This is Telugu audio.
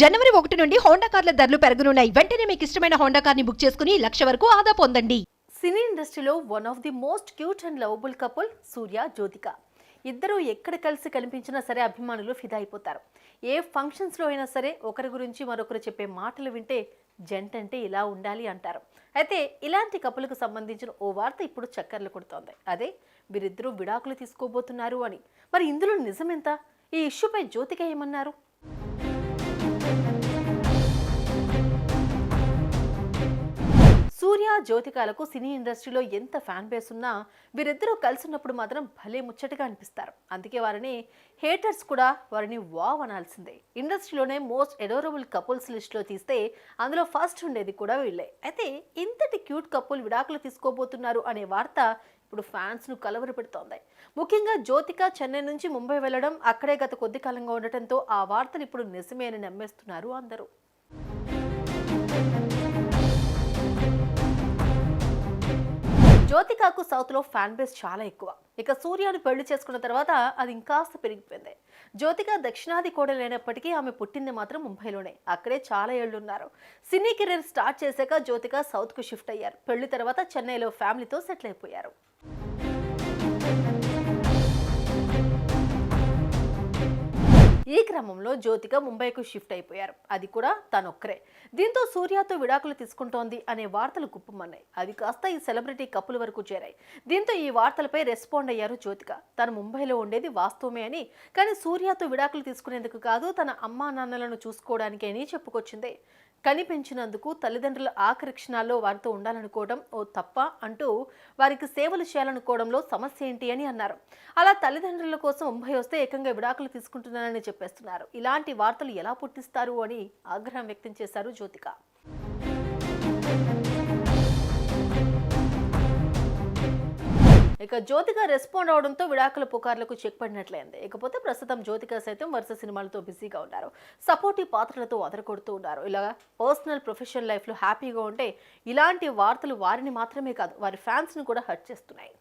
జనవరి ఒకటి నుండి హోండా కార్ల ధరలు పెరగనున్నాయి. వెంటనే మీకు ఇష్టమైన హోండా కార్ని బుక్ చేసుకుని లక్ష వరకు ఆదా పొందండి. సినీ ఇండస్ట్రీలో one of the most cute and lovable couple Surya Jyothika. ఇద్దరు ఎక్కడ కలిసి కనిపించినా సరే అభిమానులు ఫిదా అయిపోతారు. ఏ ఫంక్షన్స్లో అయినా సరే ఒకరి గురించి మరొకరు చెప్పే మాటలు వింటే జంట అంటే ఇలా ఉండాలి అంటారు. అయితే ఇలాంటి కపులకు సంబంధించిన ఓ వార్త ఇప్పుడు చక్కర్లు కొడుతోంది. అదే వీరిద్దరూ విడాకులు తీసుకోబోతున్నారు అని. మరి ఇందులో నిజమెంత? ఈ ఇష్యూపై జ్యోతిక ఏమన్నారు? సూర్య జ్యోతికాలకు సినీ ఇండస్ట్రీలో ఎంత ఫ్యాన్ బేస్ ఉన్నా వీరిద్దరూ కలిసినప్పుడు మాత్రం భలే ముచ్చటగా అనిపిస్తారు. అందుకే వారిని హేటర్స్ కూడా వారిని వావ్ అనాల్సిందే. ఇండస్ట్రీలోనే మోస్ట్ ఎడోరబుల్ కపుల్స్ లిస్ట్లో తీస్తే అందులో ఫస్ట్ ఉండేది కూడా వీళ్ళే. అయితే ఇంతటి క్యూట్ కపుల్ విడాకులు తీసుకోబోతున్నారు అనే వార్త ఇప్పుడు ఫ్యాన్స్ను కలవరపెడుతోంది ముఖ్యంగా జ్యోతిక చెన్నై నుంచి ముంబై వెళ్ళడం అక్కడే గత కొద్ది కాలంగా ఉండటంతో ఆ వార్తను ఇప్పుడు నిజమే అని నమ్మేస్తున్నారు అందరూ. జ్యోతికాకు సౌత్లో ఫ్యాన్ బేస్ చాలా ఎక్కువ. ఇక సూర్యను పెళ్ళి చేసుకున్న తర్వాత అది ఇంకాస్త పెరిగిపోయింది. జ్యోతిక దక్షిణాది కోడలైనప్పటికీ ఆమె పుట్టింది మాత్రం ముంబైలోనే. అక్కడే చాలా ఏళ్ళు ఉన్నారు సినీ కెరీర్ స్టార్ట్ చేశాక జ్యోతిక సౌత్కు షిఫ్ట్ అయ్యారు. పెళ్ళి తర్వాత చెన్నైలో ఫ్యామిలీతో సెటిల్ అయిపోయారు. క్రమంలో జ్యోతిక ముంబైకు షిఫ్ట్ అయిపోయారు. అది కూడా తనొక్కరే. దీంతో సూర్యతో విడాకులు తీసుకుంటోంది అనే వార్తలు గుప్పమన్నాయి అది కాస్త ఈ సెలబ్రిటీ కప్పుల వరకు చేరాయి. దీంతో ఈ వార్తలపై రెస్పాండ్ అయ్యారు జ్యోతిక. తను ముంబైలో ఉండేది వాస్తవమే అని కానీ సూర్యతో విడాకులు తీసుకునేందుకు కాదు తన అమ్మా నాన్నలను చూసుకోవడానికి అని చెప్పుకొచ్చింది. కనిపించినందుకు తల్లిదండ్రుల ఆఖరి క్షణాల్లో వారితో ఉండాలనుకోవడం ఓ తప్ప అంటూ వారికి సేవలు చేయాలనుకోవడంలో సమస్య ఏంటి అని అన్నారు. అలా తల్లిదండ్రుల కోసం ముంబై వస్తే ఏకంగా విడాకులు తీసుకుంటున్నానని చెప్పేస్తున్నారు. ఇలాంటి వార్తలు ఎలా పుట్టిస్తారు అని ఆగ్రహం వ్యక్తం చేశారు జ్యోతిక. ఇక జ్యోతిక రెస్పాండ్ అవడంతో విడాకుల పుకార్లకు చెక్ పడినట్లయింది. ఇకపోతే ప్రస్తుతం జ్యోతిక సైతం వరుస సినిమాలతో బిజీగా ఉన్నారు. సపోర్టివ్ పాత్రలతో అదరకొడుతూ ఉన్నారు. ఇలా పర్సనల్ ప్రొఫెషనల్ లైఫ్లో హ్యాపీగా ఉంటే ఇలాంటి వార్తలు వారిని మాత్రమే కాదు వారి ఫ్యాన్స్ని కూడా హర్ట్ చేస్తున్నాయి.